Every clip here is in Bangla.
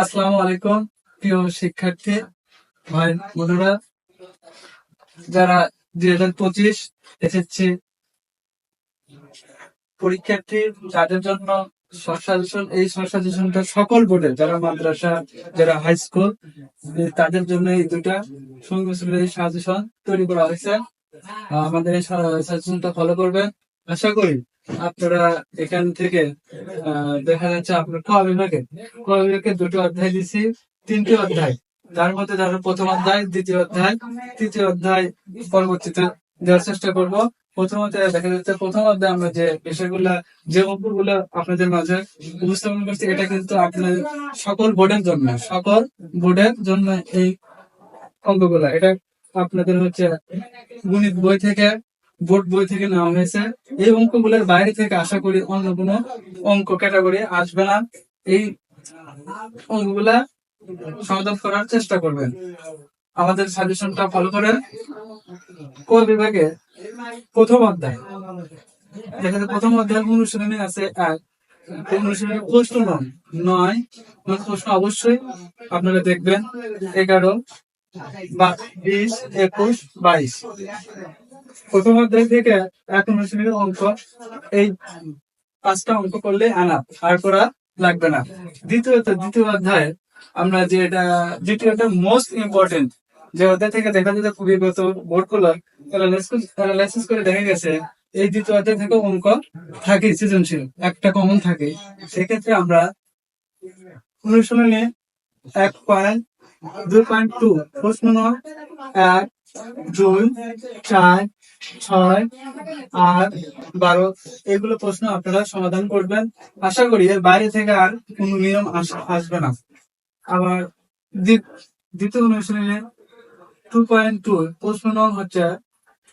আসসালামু আলাইকুম, প্রিয় শিক্ষার্থী, ভাই বোনেরা যারা দুই হাজার পঁচিশ এসেছে পরীক্ষার্থী, যাদের জন্য সাজেশন, এই সাজেশনটা সকল বোর্ডের যারা মাদ্রাসা, যারা হাই স্কুল তাদের জন্য এই দুটা সংমিশ্রণের এই সাজেশন তৈরি করা হয়েছে। আমাদের এই সাজেশনটা ফলো করবেন। আশা করি আপনারা এখান থেকে দেখা যাচ্ছে আপনার ক বিভাগে। ক বিভাগে দুটো অধ্যায় দিছি, তিনটি অধ্যায়। তার মধ্যে ধরো প্রথম অধ্যায়, দ্বিতীয় অধ্যায়, তৃতীয় অধ্যায়, পরবর্তীতে দেওয়ার চেষ্টা করব। প্রথমত দেখা যাচ্ছে প্রথম অধ্যায় আমরা যে বিষয়গুলা, যে অঙ্কগুলো আপনাদের মাঝে উপস্থাপন করছি, এটা কিন্তু আপনার সকল বোর্ডের জন্য, সকল বোর্ডের জন্য এই অঙ্কগুলা। এটা আপনাদের হচ্ছে গণিত বই থেকে বোর্ড বই থেকে নেওয়া হয়েছে। এই অঙ্কগুলোর বাইরে থেকে আশা করি অন্য কোনো অঙ্ক ক্যাটাগরি আসবে না। এই অঙ্কগুলা সমাধান করার চেষ্টা করবেন। আমাদের সাজেশনটা ফলো করেন। ক বিভাগে? প্রথম অধ্যায়। দেখা যায় প্রথম অধ্যায় অনুশীলনী আছে এক। অনুশীলনী প্রশ্ন নয়। নয় নয় প্রশ্ন অবশ্যই আপনারা দেখবেন। এগারো বিশ, একুশ, বাইশ। প্রথম অধ্যায় থেকে এক অনুশীলনের অঙ্ক, এই পাঁচটা অঙ্ক করলে আনা আর করা লাগবে না। দ্বিতীয়ত, দ্বিতীয় অধ্যায় আমরা যে এটা দ্বিতীয়টা মোস্ট ইম্পর্টেন্ট যে অধ্যায় থেকে দেখা যায় যে বিগত বোর্ডগুলো অ্যানালাইসিস করে দেখা গেছে, এই দ্বিতীয় অধ্যায় থেকে অঙ্ক থাকে, সৃজনশীল, একটা কমন থাকে। সেক্ষেত্রে আমরা অনুশীলনে এক পয়েন্ট দুই পয়েন্ট টু প্রশ্ন এক, দুই, চার ছয়, আট, বারো, এগুলো প্রশ্ন আপনারা সমাধান করবেন। আশা করি এর বাইরে থেকে আর কোনো নিয়ম আস- আসবে না। আবার দ্বি- দ্বিতীয় অনুশীলনে টু পয়েন্ট টু প্রশ্ন নং হচ্ছে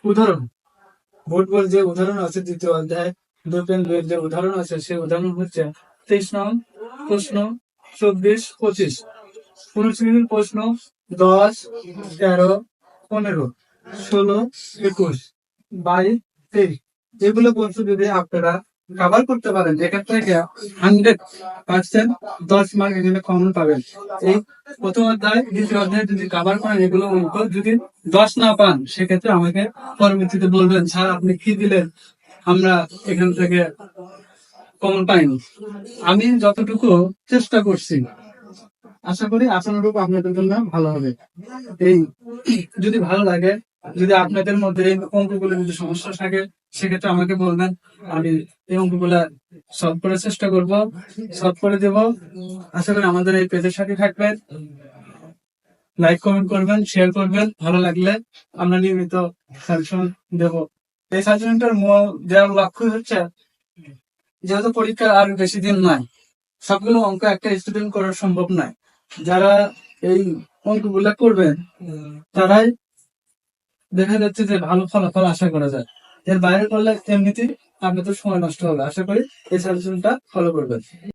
উদাহরণ। বোর্ড বল যে উদাহরণ আছে, দ্বিতীয় অধ্যায় দুই পয়েন্ট দুই যে উদাহরণ আছে, সেই উদাহরণ হচ্ছে তেইশ নং প্রশ্ন চব্বিশ পঁচিশ। অনুশীলনের প্রশ্ন দশ, তেরো, পনেরো। ষোলো, একুশ, বাইশ, তেইশ। এগুলো প্রশ্ন যদি আপনারা কভার করতে পারেন থেকে হান্ড্রেড পার্সেন্ট দশ মার্ক এখানে কমন পাবেন। এই প্রথম অধ্যায়, দ্বিতীয় অধ্যায় যদি কভার করেন এগুলো অঙ্ক যদি দশ না পান, সেক্ষেত্রে আমাকে পরবর্তীতে বলবেন, স্যার, আপনি কি দিলেন? আমরা এখান থেকে কমন পাইনি। আমি যতটুকু চেষ্টা করছি, আশা করি আশানুরূপ আপনাদের জন্য ভালো হবে। এই যদি ভালো লাগে যদি আপনাদের মধ্যে এই অঙ্কগুলো যদি সমস্যা থাকে, সেক্ষেত্রে আমাকে বলবেন। আমি এই অঙ্কগুলা সলভ করার চেষ্টা করব। সলভ করে দেব। আশা করি আমাদের এই পেজের সাথে থাকবেন। লাইক কমেন্ট করবেন শেয়ার করবেন। ভালো লাগলে আমরা নিয়মিত সাজেশন দেব। এই সাজেশনটার মূল দেওয়ার লক্ষ্য হচ্ছে, যেহেতু পরীক্ষা আর বেশি দিন নাই, সবগুলো অঙ্ক একটা স্টুডেন্ট করা সম্ভব নয়। যারা এই অঙ্কগুলা করবেন, তারাই দেখা যাচ্ছে যে ভালো ফলাফল আশা করা যায়। এর বাইরে করলে এমনিতেই আপনাদের সময় নষ্ট হবে। আশা করি এই সাজেশনটা ফলো করবেন।